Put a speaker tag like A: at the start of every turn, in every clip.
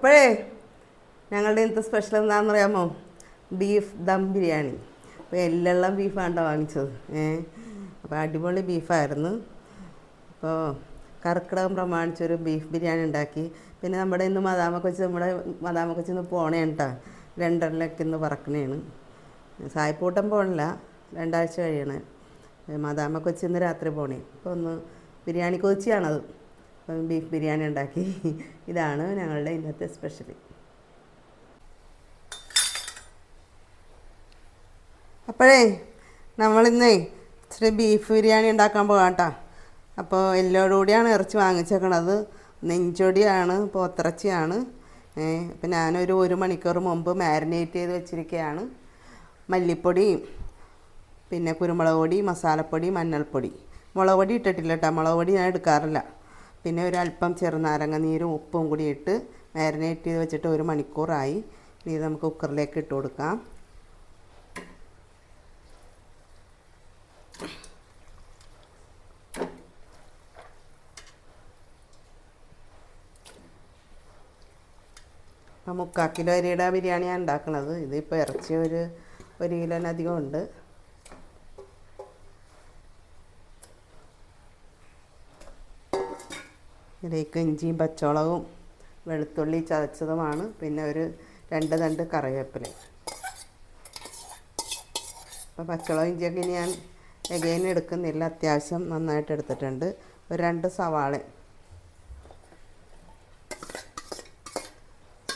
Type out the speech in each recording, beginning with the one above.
A: അപ്പോഴേ ഞങ്ങളുടെ ഇന്നത്തെ സ്പെഷ്യൽ എന്താണെന്ന് അറിയാമോ ബീഫ് ദം ബിരിയാണി. അപ്പോൾ എല്ലാം ബീഫാണ്ടോ വാങ്ങിച്ചത്. ഏ? അപ്പോൾ അടിപൊളി ബീഫായിരുന്നു അപ്പോൾ കർക്കിടകം പ്രമാണിച്ചൊരു ബീഫ് ബിരിയാണി ഉണ്ടാക്കി. പിന്നെ നമ്മുടെ ഇന്ന് മദാമ നമ്മുടെ മദാമ കൊച്ചി ഇന്ന് പോണേ കേട്ടോ രണ്ടരലൊക്കെ ഇന്ന് പറക്കണേണ്. സായിപ്പൂട്ടം പോണില്ല. രണ്ടാഴ്ച കഴിയണേ. മദാമ കൊച്ചി ഇന്ന് രാത്രി പോണേ. അപ്പോൾ ഒന്ന് ബിരിയാണി കൊച്ചിയാണത് ബീഫ് ബിരിയാണി ഉണ്ടാക്കി. ഇതാണ് ഞങ്ങളുടെ ഇന്നത്തെ സ്പെഷ്യൽ അപ്പോഴേ നമ്മളിന്നേ ഇച്ചിരി ബീഫ് ബിരിയാണി ഉണ്ടാക്കാൻ പോകാം കേട്ടോ അപ്പോൾ എല്ലോടുകൂടിയാണ് ഇറച്ചി വാങ്ങിച്ചേക്കണത്. നെഞ്ചൊടിയാണ് പോത്തിറച്ചിയാണ്. അപ്പം ഞാനൊരു ഒരു മണിക്കൂർ മുമ്പ് മാരിനേറ്റ് ചെയ്ത് വെച്ചിരിക്കുകയാണ് മല്ലിപ്പൊടി പിന്നെ കുരുമുളക് പൊടി മസാലപ്പൊടി മഞ്ഞൾപ്പൊടി. മുളക് പൊടി ഇട്ടിട്ടില്ല കേട്ടോ മുളക് പൊടി ഞാൻ എടുക്കാറില്ല. പിന്നെ ഒരല്പം ചെറുനാരങ്ങ നീരും ഉപ്പും കൂടി ഇട്ട് മാരിനേറ്റ് ചെയ്ത് വെച്ചിട്ട് ഒരു മണിക്കൂറായി. ഇനി ഇത് നമുക്ക് കുക്കറിലേക്ക് ഇട്ട് കൊടുക്കാം. അപ്പം മുക്കാൽ കിലോ അരിയുടെ ബിരിയാണിയാണ് ഉണ്ടാക്കുന്നത്. ഇതിപ്പോൾ ഇറച്ചി ഒരു ഒരു കിലോനധികം ഉണ്ട് ഇതിലേക്ക് ഇഞ്ചിയും പച്ചമുളകും വെളുത്തുള്ളി ചതച്ചതുമാണ്. പിന്നെ ഒരു രണ്ട് തണ്ട് കറിവേപ്പില. അപ്പോൾ പച്ചമുളകും ഇഞ്ചിയൊക്കെ ഇനി ഞാൻ എഗൈൻ എടുക്കുന്നില്ല. അത്യാവശ്യം നന്നായിട്ട് എടുത്തിട്ടുണ്ട്. ഒരു രണ്ട് സവാള.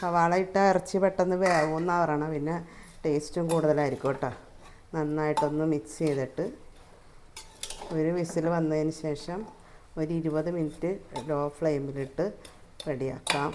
A: സവാള ഇട്ട ഇറച്ചി പെട്ടെന്ന് വേവുമെന്നാണ് പറയണം പിന്നെ ടേസ്റ്റും കൂടുതലായിരിക്കും കേട്ടോ. നന്നായിട്ടൊന്ന് മിക്സ് ചെയ്തിട്ട് ഒരു വിസിൽ വന്നതിന് ശേഷം ഒരു ഇരുപത് മിനിറ്റ് ലോ ഫ്ലെയിമിലിട്ട് റെഡിയാക്കാം.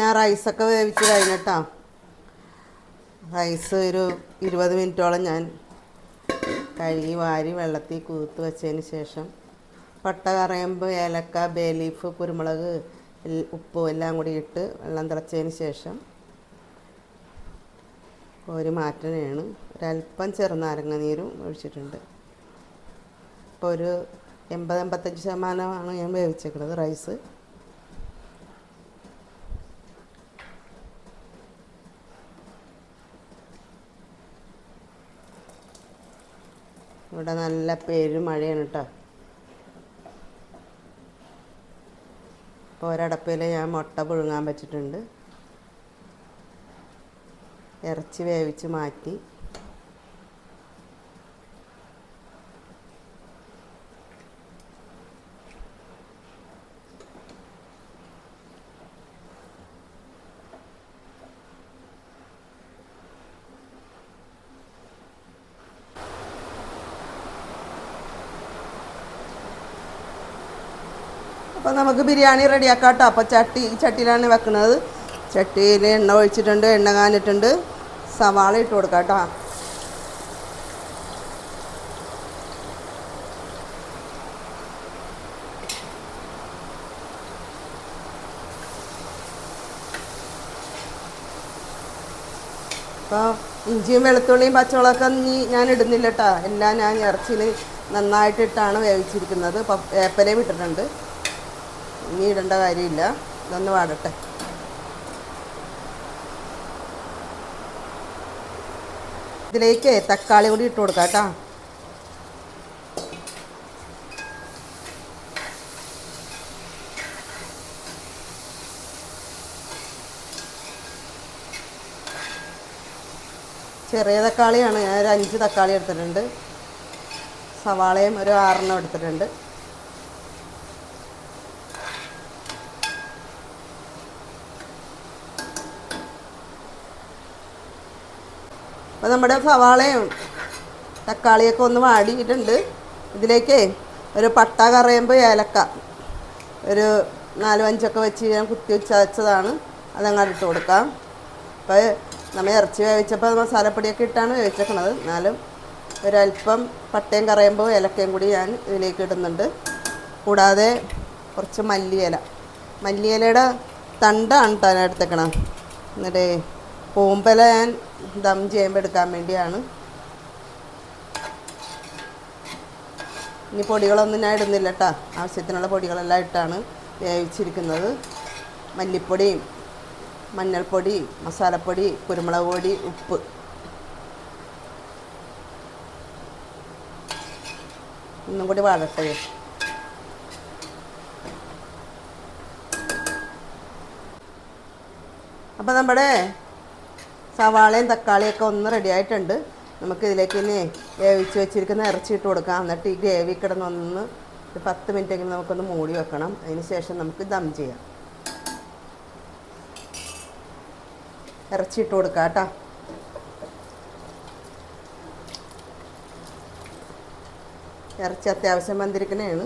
A: ഞാൻ റൈസൊക്കെ വേവിച്ച് കഴിഞ്ഞിട്ടാ. റൈസ് ഒരു ഇരുപത് മിനിറ്റോളം ഞാൻ കഴുകി വാരി വെള്ളത്തിൽ കുതിർത്ത് വെച്ചതിന് ശേഷം പട്ട കറയുമ്പോൾ ഏലക്ക ബേ ലീഫ് കുരുമുളക് ഉപ്പ് എല്ലാം കൂടി ഇട്ട് വെള്ളം തിളച്ചതിന് ശേഷം ഒരു മാറ്റണയാണ് ഒരല്പം ചെറുനാരങ്ങ നീരും ഒഴിച്ചിട്ടുണ്ട്. ഇപ്പോൾ ഒരു എൺപത് എൺപത്തഞ്ച് ശതമാനമാണ് ഞാൻ വേവിച്ചേക്കുന്നത് റൈസ് ഇവിടെ നല്ല പെരുമഴയാണ് കേട്ടോ ഇപ്പോൾ ഒരടപ്പിൽ ഞാൻ മുട്ട പുഴുങ്ങാൻ വെച്ചിട്ടുണ്ട്. ഇറച്ചി വേവിച്ച് മാറ്റി. അപ്പോൾ നമുക്ക് ബിരിയാണി റെഡിയാക്കാം കേട്ടോ. അപ്പോൾ ചട്ടി ചട്ടിയിലാണ് വെക്കുന്നത്. ചട്ടിയിൽ എണ്ണ ഒഴിച്ചിട്ടുണ്ട് എണ്ണ കാഞ്ഞിട്ടുണ്ട്. സവാള ഇട്ട് കൊടുക്കാം കേട്ടോ. അപ്പോൾ ഇഞ്ചിയും വെളുത്തുള്ളിയും പച്ചമുളകൊക്കെ നീ ഞാൻ ഇടുന്നില്ല കേട്ടോ. എല്ലാം ഞാൻ ഇറച്ചിയിൽ നന്നായിട്ടിട്ടാണ് വേവിച്ചിരിക്കുന്നത്. അപ്പം വേപ്പലയും ഇട്ടിട്ടുണ്ട്. ഇനി ഇടേണ്ട കാര്യമില്ല. ഇതൊന്ന് വാടട്ടെ. ഇതിലേക്ക് തക്കാളി കൂടി ഇട്ട് കൊടുക്കാം കേട്ടോ. ചെറിയ തക്കാളിയാണ്. ഞാൻ ഒരു അഞ്ച് തക്കാളി എടുത്തിട്ടുണ്ട്. സവാളയും ഒരു ആറെണ്ണം എടുത്തിട്ടുണ്ട്. അപ്പോൾ നമ്മുടെ സവാളയും തക്കാളിയൊക്കെ ഒന്ന് വാടിയിട്ടുണ്ട്. ഇതിലേക്ക് ഒരു പട്ട കറയുമ്പോൾ ഏലക്ക. ഒരു നാലും അഞ്ചൊക്കെ വെച്ച് ഞാൻ കുത്തി ചതച്ചതാണ് അതങ്ങോട്ട് ഇട്ട് കൊടുക്കാം. അപ്പോൾ നമ്മൾ ഇറച്ചി വേവിച്ചപ്പോൾ മസാലപ്പൊടിയൊക്കെ ഇട്ടാണ് വേവിച്ചേക്കണത്. എന്നാലും ഒരല്പം പട്ടയും കറയുമ്പോൾ ഏലക്കയും കൂടി ഞാൻ ഇതിലേക്ക് ഇടുന്നുണ്ട്. കൂടാതെ കുറച്ച് മല്ലിയില. മല്ലിയിലയുടെ തണ്ടാണ് ഞാൻ എടുത്തേക്കണം എന്നിട്ട് പൂമ്പല ഞാൻ ദം ചെയ്യുമ്പോൾ എടുക്കാൻ വേണ്ടിയാണ്. ഇനി പൊടികളൊന്നും ഞാൻ ഇടുന്നില്ല കേട്ടോ ആവശ്യത്തിനുള്ള പൊടികളെല്ലാം ഇട്ടാണ് വേവിച്ചിരിക്കുന്നത്. മല്ലിപ്പൊടി മഞ്ഞൾപ്പൊടി മസാലപ്പൊടി കുരുമുളക് പൊടി ഉപ്പ്. ഒന്നും കൂടി വാഴട്ടെ. അപ്പോൾ നമ്മുടെ സവാളയും തക്കാളിയൊക്കെ ഒന്ന് റെഡി ആയിട്ടുണ്ട്. നമുക്ക് ഇതിലേക്ക് ഇനി വേവിച്ച് വെച്ചിരിക്കുന്ന ഇറച്ചി ഇട്ട് കൊടുക്കാം. എന്നിട്ട് ഈ ഗ്രേവി കിടന്നൊന്ന് ഒരു പത്ത് മിനിറ്റെങ്കിലും നമുക്കൊന്ന് മൂടി വെക്കണം. അതിന് ശേഷം നമുക്ക് ദം ചെയ്യാം. ഇറച്ചി ഇട്ട് കൊടുക്കാം കേട്ടോ. ഇറച്ചി അത്യാവശ്യം വന്നിരിക്കണേണ്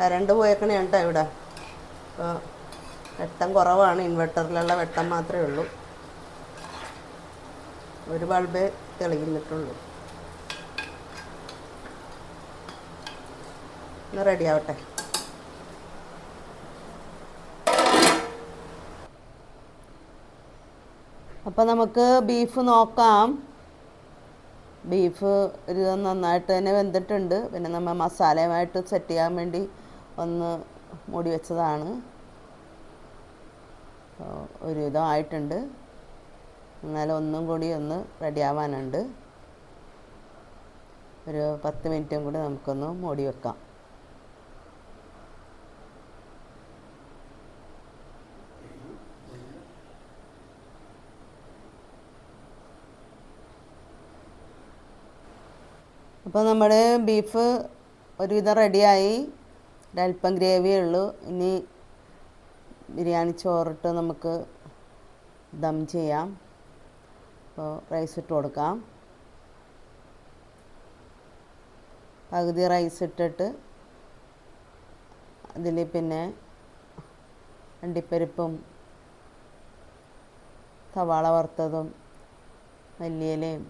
A: കറണ്ട് പോയേക്കണേ കേട്ടോ ഇവിടെ. അപ്പോൾ വെട്ടം കുറവാണ്. ഇൻവെർട്ടറിലുള്ള വെട്ടം മാത്രമേ ഉള്ളൂ. ഒരു ബൾബേ തെളിയുന്നിട്ടുള്ളൂ. ഒന്ന് റെഡി ആവട്ടെ. അപ്പോൾ നമുക്ക് ബീഫ് നോക്കാം. ബീഫ് ഒരു നന്നായിട്ട് തന്നെ വെന്തിട്ടുണ്ട്. പിന്നെ നമ്മൾ മസാലയുമായിട്ട് സെറ്റ് ചെയ്യാൻ വേണ്ടി ഒന്ന് മൂടി വെച്ചതാണ്. ഒരുവിധം ആയിട്ടുണ്ട് എന്നാലും ഒന്നും കൂടി ഒന്ന് റെഡി ആവാനുണ്ട്. ഒരു പത്ത് മിനിറ്റും കൂടി നമുക്കൊന്ന് മൂടി വെക്കാം. അപ്പോൾ നമ്മുടെ ബീഫ് ഒരുവിധം റെഡിയായി ഒരല്പം ഗ്രേവിയേ ഉള്ളൂ. ഇനി ബിരിയാണി ചോറിട്ട് നമുക്ക് ദം ചെയ്യാം. അപ്പോൾ റൈസ് ഇട്ട് കൊടുക്കാം. പകുതി റൈസ് ഇട്ടിട്ട് അതിൽ പിന്നെ അണ്ടിപ്പരിപ്പും സവാള വറുത്തതും മല്ലിയിലയും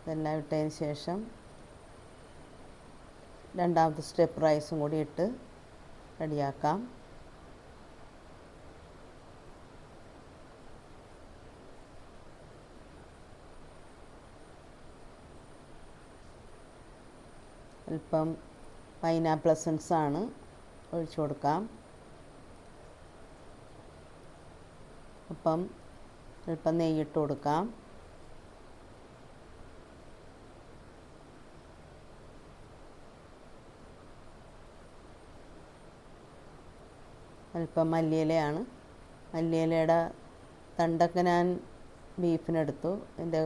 A: ഇതെല്ലാം ഇട്ടതിന് ശേഷം രണ്ടാമത്തെ സ്റ്റെപ്പ് റൈസും കൂടി ഇട്ട് റെഡിയാക്കാം. അല്പം പൈനാപ്പിൾ എസൻസ് ആണ് ഒഴിച്ചു കൊടുക്കാം. അപ്പം അല്പം നെയ്യിട്ട് കൊടുക്കാം. അല്പം മല്ലിയിലയാണ്. മല്ലിയിലയുടെ തണ്ടൊക്കെ ഞാൻ ബീഫിനെടുത്തു. അതിന്റെ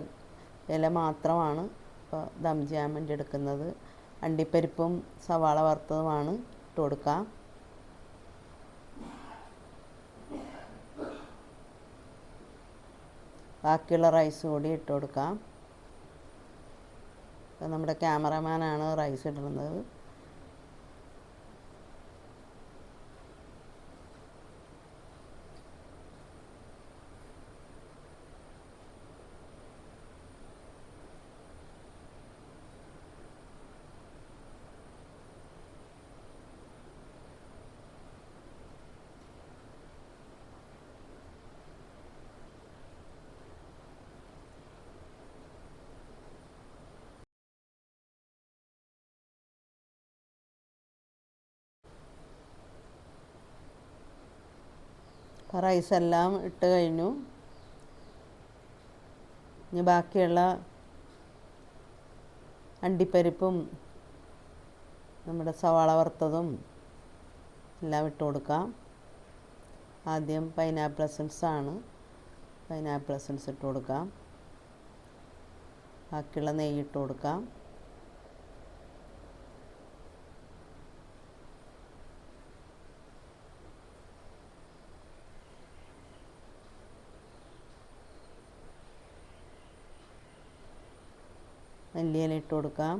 A: ഇല മാത്രമാണ് ഇപ്പോൾ ദം ചെയ്യാൻ വേണ്ടി എടുക്കുന്നത്. അണ്ടിപ്പരിപ്പും സവാള വറുത്തതുമാണ് ഇട്ട് കൊടുക്കാം. ബാക്കിയുള്ള റൈസ് കൂടി ഇട്ട് കൊടുക്കാം. ഇപ്പം നമ്മുടെ ക്യാമറമാനാണ് റൈസ് ഇടുന്നത്. അപ്പോൾ റൈസ് എല്ലാം ഇട്ട് കഴിഞ്ഞു. ഇനി ബാക്കിയുള്ള അണ്ടിപ്പരിപ്പും നമ്മുടെ സവാള വറുത്തതും എല്ലാം ഇട്ട് കൊടുക്കാം. ആദ്യം പൈനാപ്പിൾ എസൻസ് ആണ്. പൈനാപ്പിൾ എസൻസ് ഇട്ട് കൊടുക്കാം. ബാക്കിയുള്ള നെയ്യ് ഇട്ട് കൊടുക്കാം. മല്ലിയില ഇട്ട് കൊടുക്കാം.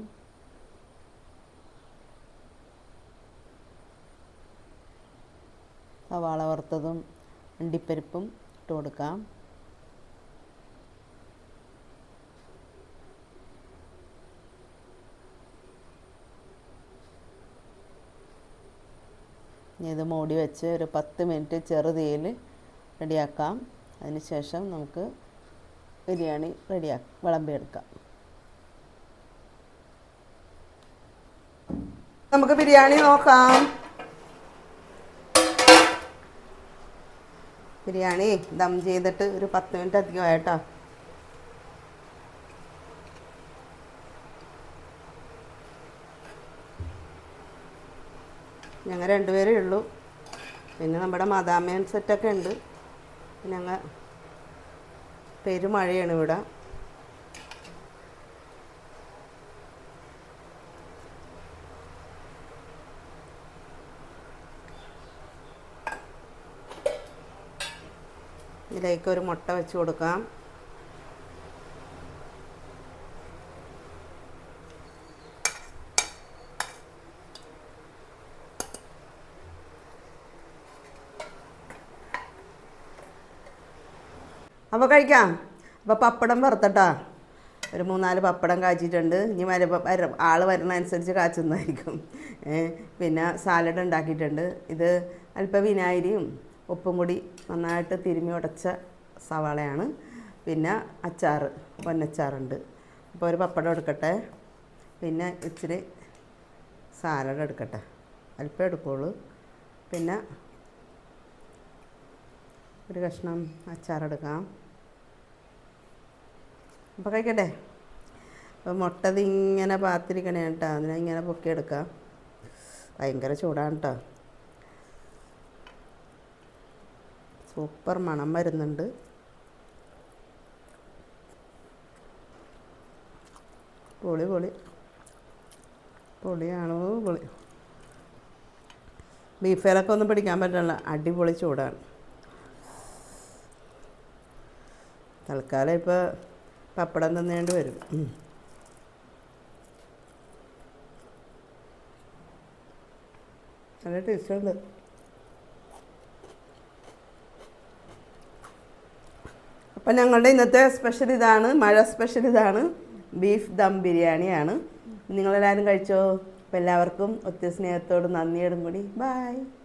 A: സവാള വറുത്തതും അണ്ടിപ്പരിപ്പും ഇട്ട് കൊടുക്കാം. ഇത് മൂടി വെച്ച് ഒരു പത്ത് മിനിറ്റ് ചെറുതീയിൽ റെഡിയാക്കാം. അതിന് ശേഷം നമുക്ക് ബിരിയാണി റെഡിയാക്കാം വിളമ്പിയെടുക്കാം. നമുക്ക് ബിരിയാണി നോക്കാം. ബിരിയാണി ദം ചെയ്തിട്ട് ഒരു പത്ത് മിനിറ്റ് അധികം ആയിട്ടോ. ഞങ്ങൾ രണ്ടുപേരേ ഉള്ളൂ. പിന്നെ നമ്മുടെ മദാമയൻ സെറ്റൊക്കെ ഉണ്ട്. ഞങ്ങൾ പെരുമഴയാണ് ഇവിടെ. ഇതിലേക്ക് ഒരു മുട്ട വെച്ച് കൊടുക്കാം. അപ്പോൾ കഴിക്കാം. അപ്പോൾ പപ്പടം വറുത്തട്ടാ. ഒരു മൂന്നാൽ പപ്പടം കാച്ചിട്ടുണ്ട്. ഇനി വര വര ആൾ വരുന്ന അനുസരിച്ച് കാച്ചുന്നതായിരിക്കും പിന്നെ സാലഡ് ഉണ്ടാക്കിയിട്ടുണ്ട്. ഇത് അല്പം വിനാഗിരിയും ഉപ്പും കൂടി നന്നായിട്ട് തിരുമ്മി ഉടച്ച സവാളയാണ്. പിന്നെ അച്ചാറ് പൊന്നച്ചാറുണ്ട്. അപ്പോൾ ഒരു പപ്പടം എടുക്കട്ടെ. പിന്നെ ഇച്ചിരി സാലഡ് എടുക്കട്ടെ. അല്പം എടുക്കുള്ളൂ. പിന്നെ ഒരു കഷ്ണം അച്ചാറെടുക്കാം അപ്പോൾ കഴിക്കട്ടെ. അപ്പോൾ മുട്ടത് ഇങ്ങനെ പാത്തിരിക്കണേ കേട്ടോ. അതിനെ ഇങ്ങനെ പൊക്കിയെടുക്കാം. ഭയങ്കര ചൂടാണ് കേട്ടോ. സൂപ്പർ മണം വരുന്നുണ്ട്. പൊളി പൊളി. പൊളിയാണ്? പൊളി. ബീഫേലൊക്കെ ഒന്നും പിടിക്കാൻ പറ്റില്ല. അടിപൊളി ചൂടാണ്. തൽക്കാലം ഇപ്പോൾ പപ്പടം തന്നേണ്ടി വരും. നല്ല ടേസ്റ്റ് ഉണ്ട്. അപ്പം ഞങ്ങളുടെ ഇന്നത്തെ സ്പെഷ്യൽ ഇതാണ് മഴ സ്പെഷ്യൽ ഇതാണ് ബീഫ് ദം ബിരിയാണിയാണ്. നിങ്ങളെല്ലാവരും കഴിച്ചോ? അപ്പം എല്ലാവർക്കും ഒത്തിരി സ്നേഹത്തോടും നന്ദിയോടും കൂടി. ബായ്